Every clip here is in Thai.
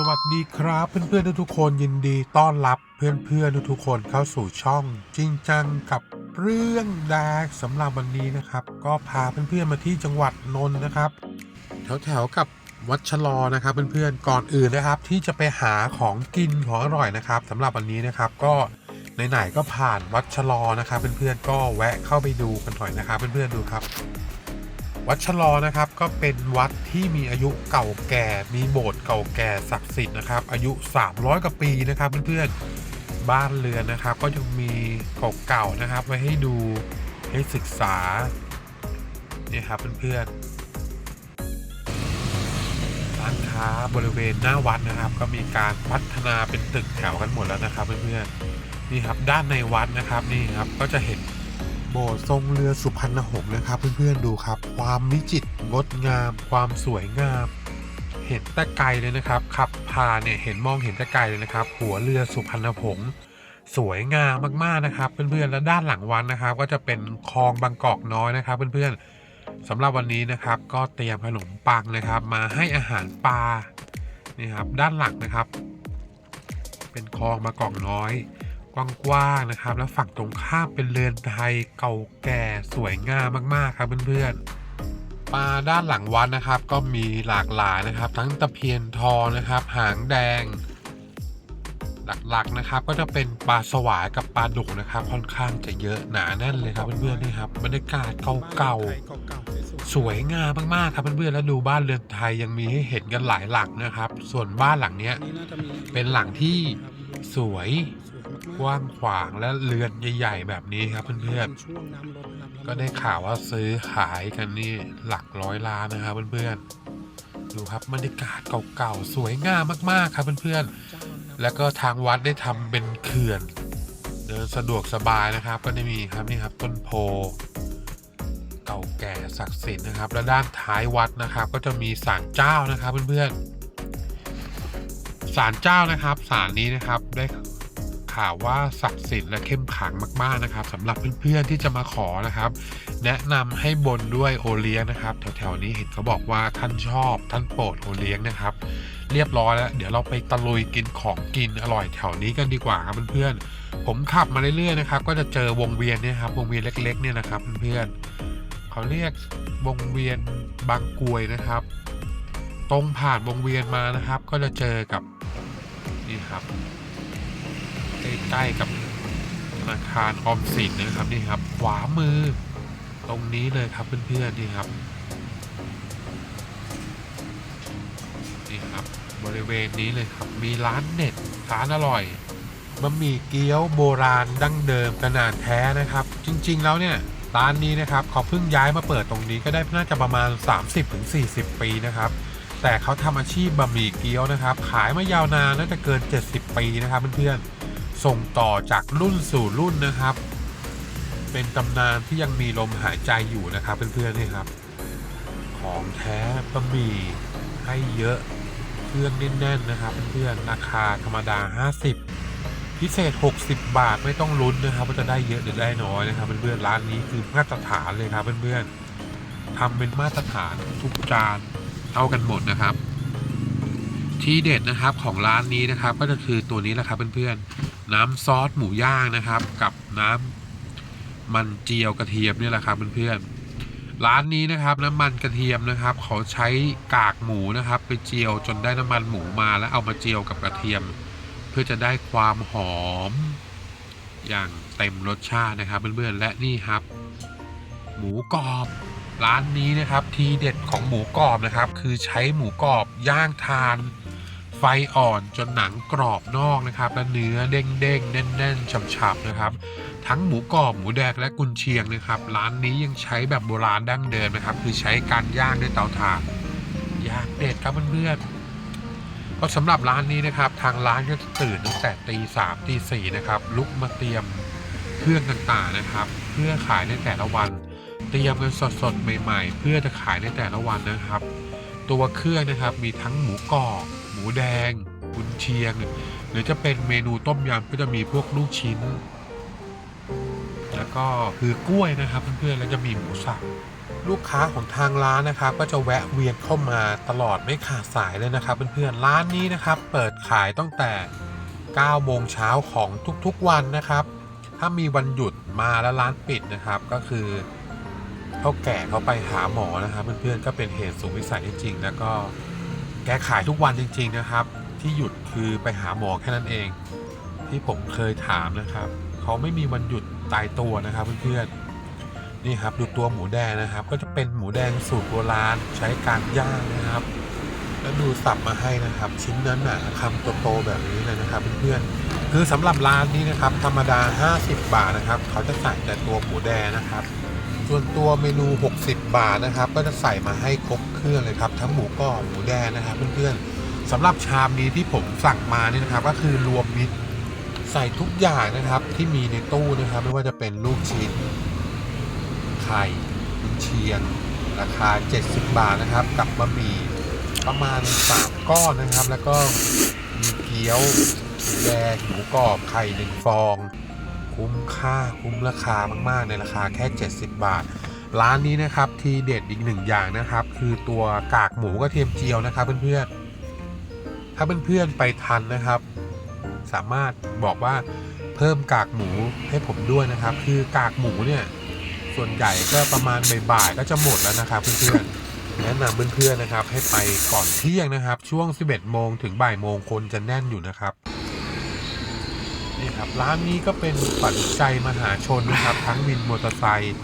สวัสดีครับเพื่อนๆทุกๆคนยินดีต้อนรับเพื่อนๆทุกๆคนเข้าสู่ช่อง จริงจังกับเรื่องแดกสำหรับวันนี้นะครับ ก็พาเพื่อนๆมาที่จังหวัดนนท์นะครับ แถวๆกับวัดชะลอนะครับเพื่อนๆก่อนอื่นนะครับ ที่จะไปหาของกินของอร่อยนะครับสำหรับวันนี้นะครับก็ไหนๆก็ผ่านวัดชะลอนะครับเพื่อนๆก็แวะเข้าไปดูกันหน่อยนะครับเพื่อนๆดูครับ วัดชะลอนะครับก็เป็นวัดที่มีอายุเก่าแก่ มีโบสถ์เก่าแก่ศักดิ์สิทธิ์นะครับ อายุ 300 กว่าปีนะครับเพื่อนๆบ้านเรือนนะครับ ก็จะมีเก่าๆนะครับไว้ให้ดูให้ศึกษาเนี่ยครับเพื่อนๆร้านค้าบริเวณหน้าวัดนะครับ ก็มีการพัฒนาเป็นตึกแถวกันหมดแล้วนะครับเพื่อนๆนี่ครับด้านในวัดนะครับนี่ครับก็จะเห็น โบสถ์ทรงเรือสุพรรณหงส์นะครับ เพื่อนๆดูครับ ความวิจิตรงดงาม ความสวยงาม เห็นแต่ไกลเลยนะครับ ขับผ่านเนี่ยเห็นมองเห็นแต่ไกลเลยนะครับ หัวเรือสุพรรณหงส์สวยงามมากๆนะครับเพื่อนๆและด้านหลังวันนะครับ ก็จะเป็นคลองบางกอกน้อยนะครับ เพื่อนๆสำหรับวันนี้นะครับ ก็เตรียมขนมปังนะครับ มาให้อาหารปลานี่ครับด้านหลังนะครับ เป็นคลองบางกอกน้อย กว้างๆนะครับ แล้วฝั่งตรงข้ามเป็นเรือนไทยเก่าแก่สวยงามมากๆครับเพื่อนๆปลาด้านหลังวัดนะครับ ก็มีหลากหลายนะครับ ทั้งตะเพียนทองนะครับ หางแดง หลักๆนะครับ ก็จะเป็นปลาสวายกับปลาดุกนะครับ ค่อนข้างจะเยอะหนาแน่นเลยครับเพื่อนๆนี่ครับบรรยากาศเก่าๆสวยงามมากๆครับเพื่อนๆแล้วดูบ้านเรือนไทยยังมีให้เห็นกันหลายหลังนะครับ ส่วนบ้านหลังเนี้ยเป็นหลังที่สวย กว้างขวางและเรือนใหญ่ๆแบบนี้ครับเพื่อนๆก็ได้ข่าวว่าซื้อขายกันนี่หลักร้อยล้านนะครับเพื่อนๆดูครับบรรยากาศเก่าๆสวยงามมากๆครับเพื่อนๆแล้วก็ทางวัดได้ทำเป็นเขื่อนเดินสะดวกสบายนะครับ ก็ได้มีครับนี่ครับต้นโพเก่าแก่ศักดิ์สิทธิ์นะครับ และด้านท้ายวัดนะครับ ก็จะมีศาลเจ้านะครับเพื่อนๆศาลเจ้านะครับศาลนี้นะครับได้ ข่าวว่าศักดิ์สิทธิ์และเข้มขังมากๆนะครับสำหรับเพื่อนๆที่จะมาขอนะครับ แนะนำให้บนด้วยโอเลี้ยงนะครับ แถวๆนี้เห็นเขาบอกว่าท่านชอบท่านโปรดโอเลี้ยงนะครับ เรียบร้อยแล้ว เดี๋ยวเราไปตะลุยกินของกินอร่อยแถวนี้กันดีกว่าครับเพื่อนๆผมขับมาเรื่อยๆนะครับก็จะเจอวงเวียนเนี่ยครับวงเวียนเล็ก ๆเนี่ยนะครับเพื่อนๆเขาเรียกวงเวียนบางกรวยนะครับ ตรงผ่านวงเวียนมานะครับ ก็จะเจอกับนี่ครับ ใกล้กับธนาคารออมสินนะครับนี่ครับ ขวามือ ตรงนี้เลยครับเพื่อนๆนี่ครับนี่ครับ บริเวณนี้เลยครับ มีร้านเด็ดร้านอร่อยบะหมี่เกี๊ยวโบราณดั้งเดิมขนาดแท้นะครับ จริง ๆ แล้วเนี่ยร้านนี้นะครับเขาเพิ่งย้ายมาเปิดตรงนี้ก็ได้น่าจะประมาณ 30-40 ปีนะครับแต่เขาทำอาชีพบะหมี่เกี๊ยวนะครับ ขายมายาวนานน่าจะเกิน 70 ปีนะครับเพื่อนๆ ส่งต่อจากรุ่นสู่รุ่นนะครับ เป็นตำนานที่ยังมีลมหายใจอยู่นะครับเพื่อนๆนี่ครับ ของแท้บะหมี่ให้เยอะเครื่องแน่นๆนะครับเพื่อนๆราคาธรรมดา 50 พิเศษ 60 บาทไม่ต้องลุ้นนะครับว่าจะได้เยอะหรือได้น้อยนะครับเพื่อนๆร้านนี้คือมาตรฐานเลยครับเพื่อนๆทำเป็นมาตรฐานทุกจานเท่ากันหมดนะครับ ที่เด็ดนะครับของร้านนี้นะครับ ก็จะคือตัวนี้แหละครับเพื่อนๆ น้ำซอสหมูย่างนะครับ กับน้ำมันเจียวกระเทียมนี่แหละครับเพื่อนๆร้านนี้นะครับน้ำมันกระเทียมนะครับ เขาใช้กากหมูนะครับ ไปเจียวจนได้น้ำมันหมูมาแล้วเอามาเจียวกับกระเทียม เพื่อจะได้ความหอม อย่างเต็มรสชาตินะครับเพื่อนๆและนี่ครับ หมูกรอบร้านนี้นะครับทีเด็ดของหมูกรอบนะครับ คือใช้หมูกรอบย่างทาน ไฟอ่อนจนหนังกรอบนอกนะครับ และเนื้อเด้งๆแน่นๆฉ่ำๆนะครับ ทั้งหมูกรอบหมูแดงและกุนเชียงนะครับ ร้านนี้ยังใช้แบบโบราณดั้งเดิมนะครับ คือใช้การย่างด้วยเตาถ่านย่างเด็ดครับเพื่อนๆก็สำหรับร้านนี้นะครับ ทางร้านก็จะตื่นตั้งแต่ตีสามตีสี่นะครับลุกมาเตรียมเครื่องต่างๆนะครับ เพื่อขายในแต่ละวัน เตรียมกันสดๆใหม่ ๆ เพื่อจะขายในแต่ละวันนะครับ ตัวเครื่องนะครับมีทั้งหมูกรอบ มูแดงกุนเชียง หรือจะเป็นเมนูต้มยำก็จะมีพวกลูกชิ้น แล้วก็คือกล้วยนะครับเพื่อนๆแล้วจะมีหมูสับลูกค้าของทางร้านนะครับ ก็จะแวะเวียนเข้ามาตลอดไม่ขาดสายเลยนะครับเพื่อนๆร้านนี้นะครับ เปิดขายตั้งแต่ 9 โมงเช้าของทุกๆวันนะครับ ถ้ามีวันหยุดมาแล้วร้านปิดนะครับก็คือเขาแก่เขาไปหาหมอนะครับเพื่อนๆก็เป็นเหตุสูงวิสัยจริงๆแล้วก็ แกขายทุกวันจริง ๆนะครับ ที่หยุดคือไปหาหมอแค่นั้นเอง ที่ผมเคยถามนะครับเขาไม่มีวันหยุดตายตัวนะครับเพื่อนๆนี่ครับดูตัวหมูแดงนะครับ ก็จะเป็นหมูแดงสูตรโบราณใช้การย่างนะครับ แล้วดูสับมาให้นะครับ ชิ้นนั้นหนาคำโตๆแบบนี้เลยนะครับเพื่อนๆคือสำหรับร้านนี้นะครับ ธรรมดา 50 บาทนะครับ เขาจะใส่แต่ตัวหมูแดงนะครับ ส่วนตัวเมนู 60 บาทนะครับ ก็จะใส่มาให้ครบเครื่องเลยครับ ทั้งหมูกรอบหมูแดงนะครับเพื่อนๆสำหรับชามนี้ที่ผมสั่งมานี่นะครับ ก็คือรวมมิตรใส่ทุกอย่างนะครับที่มีในตู้นะครับ ไม่ว่าจะเป็นลูกชิ้นไข่เชียง ราคา 70 บาทนะครับ กับบะหมี่ประมาณ 3 ก้อนนะครับ แล้วก็มีเกี๊ยวหมูแดงหมูกรอบไข่หนึ่งฟอง คุ้มค่าคุ้มราคามาก ๆ ในราคาแค่ 70 บาท ร้านนี้นะครับทีเด็ดอีกหนึ่งอย่างนะครับ คือตัวกากหมูกระเทียมเจียวนะครับเพื่อนๆถ้าเพื่อนๆไปทันนะครับ สามารถบอกว่าเพิ่มกากหมูให้ผมด้วยนะครับ คือกากหมูเนี่ยส่วนใหญ่ก็ประมาณบ่ายๆก็จะหมดแล้วนะครับ เพื่อนๆแนะนำเพื่อนๆนะครับให้ไปก่อนเที่ยงนะครับ ช่วง 11 โมงถึงบ่ายโมงคนจะแน่นอยู่นะครับ นี่ครับร้านนี้ก็เป็นฝันใจมหาชนนะครับ ทั้งวินมอเตอร์ไซค์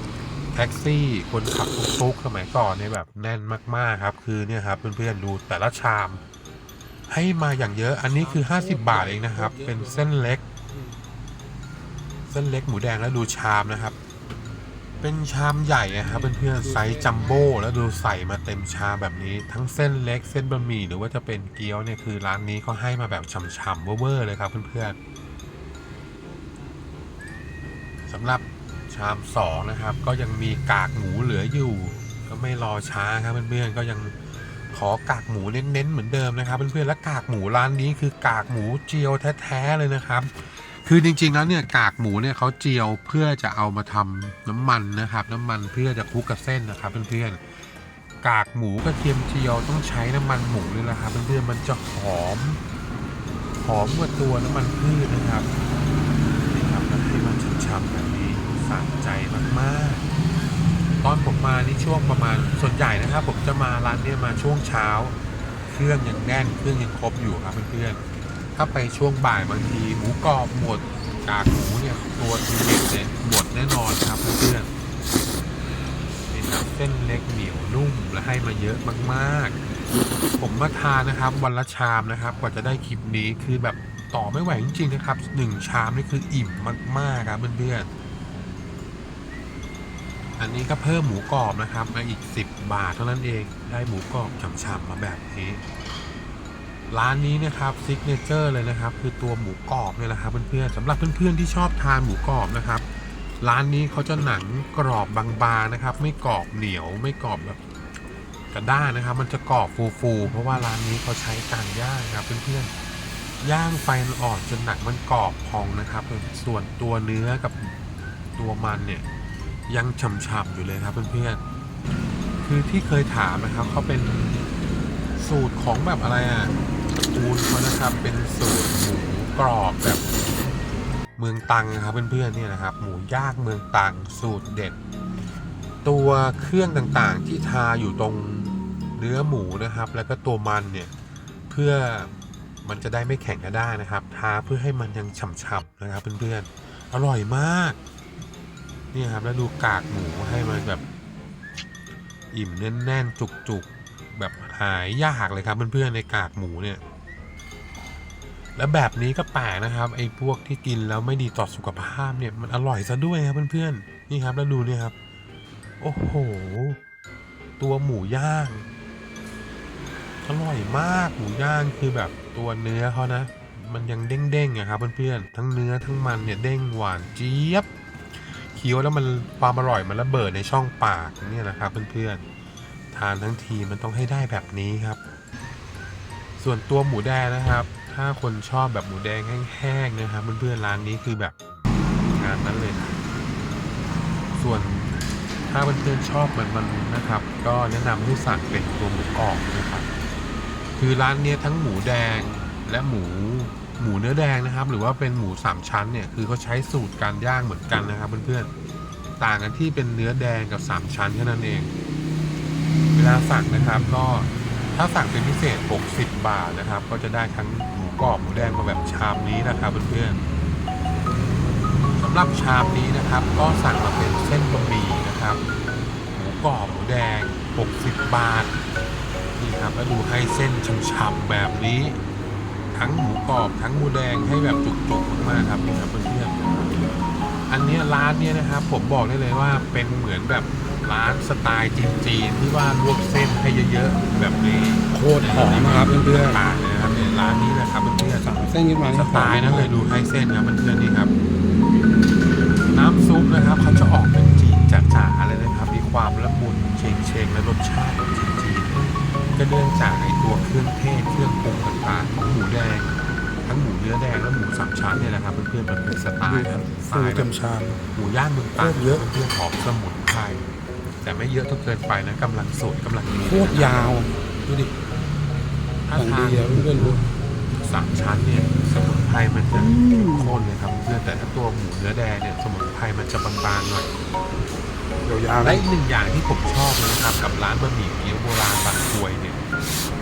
แท็กซี่คนขับตุ๊กๆสมัยก่อนเนี่ยแบบแน่นมากๆครับ คือเนี่ยครับเพื่อนๆดูแต่ละชาม ให้มาอย่างเยอะอันนี้คือ 50 บาทเองนะครับ เป็นเส้นเล็ก เส้นเล็กหมูแดงแล้วดูชามนะครับ เป็นชามใหญ่นะครับเพื่อนๆไซส์จัมโบ้แล้วดูใส่มาเต็มชามแบบนี้ ทั้งเส้นเล็กเส้นบะหมี่หรือว่าจะเป็นเกี๊ยวเนี่ยคือร้านนี้เขาให้มาแบบฉ่ำๆเวอร์ๆเลยครับเพื่อนๆ สำหรับชามสองนะครับ ก็ยังมีกากหมูเหลืออยู่ ก็ไม่รอช้าครับเพื่อนๆก็ยังขอกากหมูเน้นๆเหมือนเดิมนะครับเพื่อนๆและกากหมูร้านนี้คือกากหมูเจียวแท้ๆเลยนะครับ คือจริงๆแล้วเนี่ยกากหมูเนี่ยเขาเจียวเพื่อจะเอามาทำน้ำมันนะครับ น้ำมันเพื่อจะคลุกกับเส้นนะครับเพื่อนๆกากหมูกระเทียมเจียวต้องใช้น้ำมันหมูเลยนะครับเพื่อนๆมันจะหอมหอมกว่าตัวน้ำมันพืชนะครับนี่ครับให้มันฉ่ำๆแบบนี้สะใจมากๆ ตอ นี่ช่วงประมาณส่วนใหญ่นะครับ ผมจะมาร้านเนี้มาช่วงเช้า เครื่องยังแน่นเครื่องยังครบอยู่ครับเพื่อนๆถ้าไปช่วงบ่ายบางทีหมูกรอบหมดกากหมูเนี่ยตัวทีเด็ดเนี่ยหมดแน่นอนครับเพื่อนๆนี่ครับเส้นเล็กเหนียวนุ่มและให้มาเยอะมากๆ ผมมาทานนะครับ วันละชามนะครับ กว่าจะได้คลิปนี้คือแบบต่อไม่ไหวจริงๆนะครับหนึ่งชามนี่คืออิ่มมากๆครับเพื่อนๆ อันนี้ก็เพิ่มหมูกรอบนะครับมาอีก 10 บาทเท่านั้นเองได้หมูกรอบฉ่ำๆมาแบบนี้ ร้านนี้นะครับซิกเนเจอร์เลยนะครับ คือตัวหมูกรอบเนี่ยแหละครับเพื่อนๆสำหรับเพื่อนๆที่ชอบทานหมูกรอบนะครับ ร้านนี้เขาจะหนังกรอบบางๆนะครับ ไม่กรอบเหนียวไม่กรอบแบบกระด้างนะครับ มันจะกรอบฟูๆเพราะว่าร้านนี้เขาใช้การย่างครับเพื่อนๆย่างไฟอ่อนจนหนังมันกรอบพองนะครับ ส่วนตัวเนื้อกับตัวมันเนี่ย ยังฉ่ำๆอยู่เลยครับเพื่อนๆคือที่เคยถามนะครับเขาเป็นสูตรของแบบอะไรอะตระกูลเขานะครับเป็นสูตรหมูกรอบแบบ เมืองตังนะครับเพื่อนๆเนี่ยนะครับ หมูย่างเมืองตังสูตรเด็ด ตัวเครื่องต่างๆที่ทาอยู่ตรงเนื้อหมูนะครับ แล้วก็ตัวมันเนี่ยเพื่อมันจะได้ไม่แข็งกระด้างนะครับ ทาเพื่อให้มันยังฉ่ำๆนะครับเพื่อนๆอร่อยมาก นี่ครับแล้วดูกากหมูให้มันแบบ อิ่มแน่นๆจุกๆ แบบหายยากเลยครับเพื่อนๆในกากหมูเนี่ย แล้วแบบนี้ก็แปลกนะครับไอ้พวกที่กินแล้วไม่ดีต่อสุขภาพเนี่ยมันอร่อยซะด้วยครับเพื่อนๆนี่ครับแล้วดูเนี่ยครับ โอ้โห ตัวหมูย่างอร่อยมากหมูย่างคือแบบตัวเนื้อเขานะ มันยังเด้งๆอะครับเพื่อนๆทั้งเนื้อทั้งมันเนี่ยเด้งหวานเจี๊ยบ คี้ยวแล้วมันความอร่อยมันระเบิดในช่องปากเนี่ยนะครับเพื่อนๆทานทั้งทีมันต้องให้ได้แบบนี้ครับ ส่วนตัวหมูแดงนะครับ ถ้าคนชอบแบบหมูแดงแห้งๆนะครับเพื่อนๆร้านนี้คือแบบงานนั้นเลยนะส่วนถ้าเพื่อนๆชอบมันมันนะครับ ก็แนะนำให้สั่งเป็นตัวหมูกรอบนะครับ คือร้านเนี้ยทั้งหมูแดงและหมู หมูเนื้อแดงนะครับ หรือว่าเป็นหมูสามชั้นเนี่ยคือเขาใช้สูตรการย่างเหมือนกันนะครับเพื่อนๆต่างกันที่เป็นเนื้อแดงกับสามชั้นแค่นั้นเอง เวลาสั่งนะครับก็ถ้าสั่งเป็นพิเศษ 60 บาทนะครับ ก็จะได้ทั้งหมูกรอบหมูแดงมาแบบชามนี้นะครับเพื่อนๆสำหรับชามนี้นะครับ ก็สั่งมาเป็นเส้นบะหมี่นะครับหมูกรอบหมูแดง 60 บาทนี่ครับแล้วดูให้เส้นฉ่ำๆแบบนี้ ทั้งหมูกรอบทั้งหมูแดงให้แบบจุกๆมากๆครับนี่ครับเพื่อนๆอันเนี้ยร้านเนี้ยนะครับผมบอกได้เลยว่าเป็นเหมือนแบบร้านสไตล์จีนๆที่ว่าลวกเส้นให้เยอะๆแบบนี้โคตรหอมนะครับเพื่อนต่างๆเลยนะครับเนี่ยร้านนี้นะครับเพื่อนๆสั่งเส้นขึ้นมาๆสไตล์นะเลยดูให้เส้นครับเพื่อนๆนี่ครับ น้ำซุปนะครับเขาจะออกเป็นจีนจ๋าๆเลยนะครับ มีความละมุนเชงๆและรสชาติของจีนๆ ก็เนื่องจากไอตัวเครื่องเทศเครื่องปรุงต่างๆของหมูแดง ทั้งหมูเนื้อแดงและหมูสามชั้นเนี่ยนะครับเพื่อนๆมันเป็นสไตล์ครับสไตฟูล์เต็มชามหมูย่างเมืองตราดโคตรเยอะเพื่อนๆหอมสมุนไพรแต่ไม่เยอะจนเกินไปนะกำลังสดกำลังดีโคตรยาวดูดิถ้าอย่างทาดีนอะเพื่อนๆดูสามชั้นเนี่ยสมุนไพรมันจะอืมเข้มข้นเลยครับเพื่อนแต่ถ้าตัวหมูเนื้อแดงเนี่ยสมุนไพรมันจะบางๆหน่อย ยาวๆและนะอีกหนึ่งอย่างที่ผมชอบเลยนะครับกับร้านบะหมี่เกี๊ยวโบราณบางกรวยเนี่ย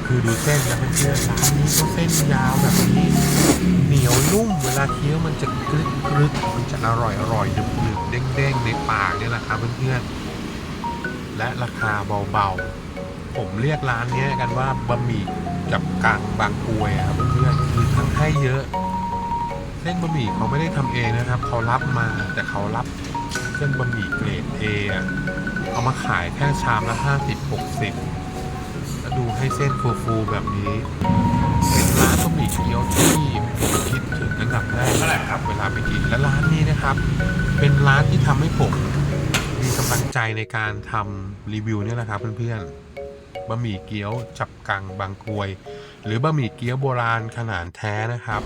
คือดูเส้นนะเพื่อนๆร้านนี้ก็เส้นยาวแบบนี้ เหนียวนุ่มเวลาเคี้ยวมันจะกรึบกรึบมันจะอร่อยอร่อยหนึบหนึบเด้งเด้งๆในปากเนี่ยแหละครับเพื่อนๆและราคาเบาๆ ผมเรียกร้านเนี้ยกันว่าบะหมี่กับกังบางกรวยอะครับเพื่อนๆคือทั้งให้เยอะ เส้นบะหมี่เขาไม่ได้ทำเองนะครับ เขารับมาแต่เขารับ เส้นบะหมี่เกรด A อะเอามาขายแค่ชามละ 50 60 แล้วดูให้เส้นฟูๆแบบนี้ เป็นร้านบะหมี่เกี๊ยวที่ผมคิดถึงอันดับแรกนั่นแหละครับเวลาไปกินและร้านนี้นะครับ เป็นร้านที่ทำให้ผมมีกำลังใจในการทำรีวิวเนี่ยแหละครับเพื่อนๆบะหมี่เกี๊ยวจับกังบางกรวย หรือบะหมี่เกี๊ยวโบราณขนาดแท้นะครับ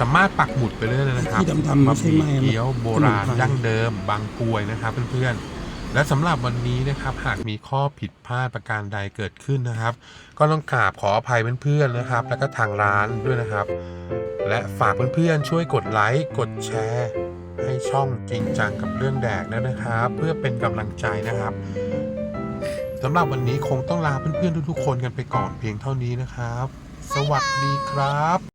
สามารถปักหมุดไปเลยนะครับที่ดำๆไม่บะหใช่มี่ไหมเกี๊ยวโบราณสมุนไพรดั้งเดิม บางกรวยนะครับเพื่อนๆ และสำหรับวันนี้นะครับหากมีข้อผิดพลาดประการใดเกิดขึ้นนะครับ ก็ต้องกราบขออภัยเพื่อนๆนะครับ แล้วก็ทางร้านด้วยนะครับ และฝากเพื่อนๆช่วยกดไลค์กดแชร์ ให้ช่องจริงจังกับเรื่องแดกด้วยนะครับ เพื่อเป็นกำลังใจนะครับ สำหรับวันนี้คงต้องลาเพื่อนๆทุกๆคนกันไปก่อนเพียงเท่านี้นะครับ สวัสดีครับ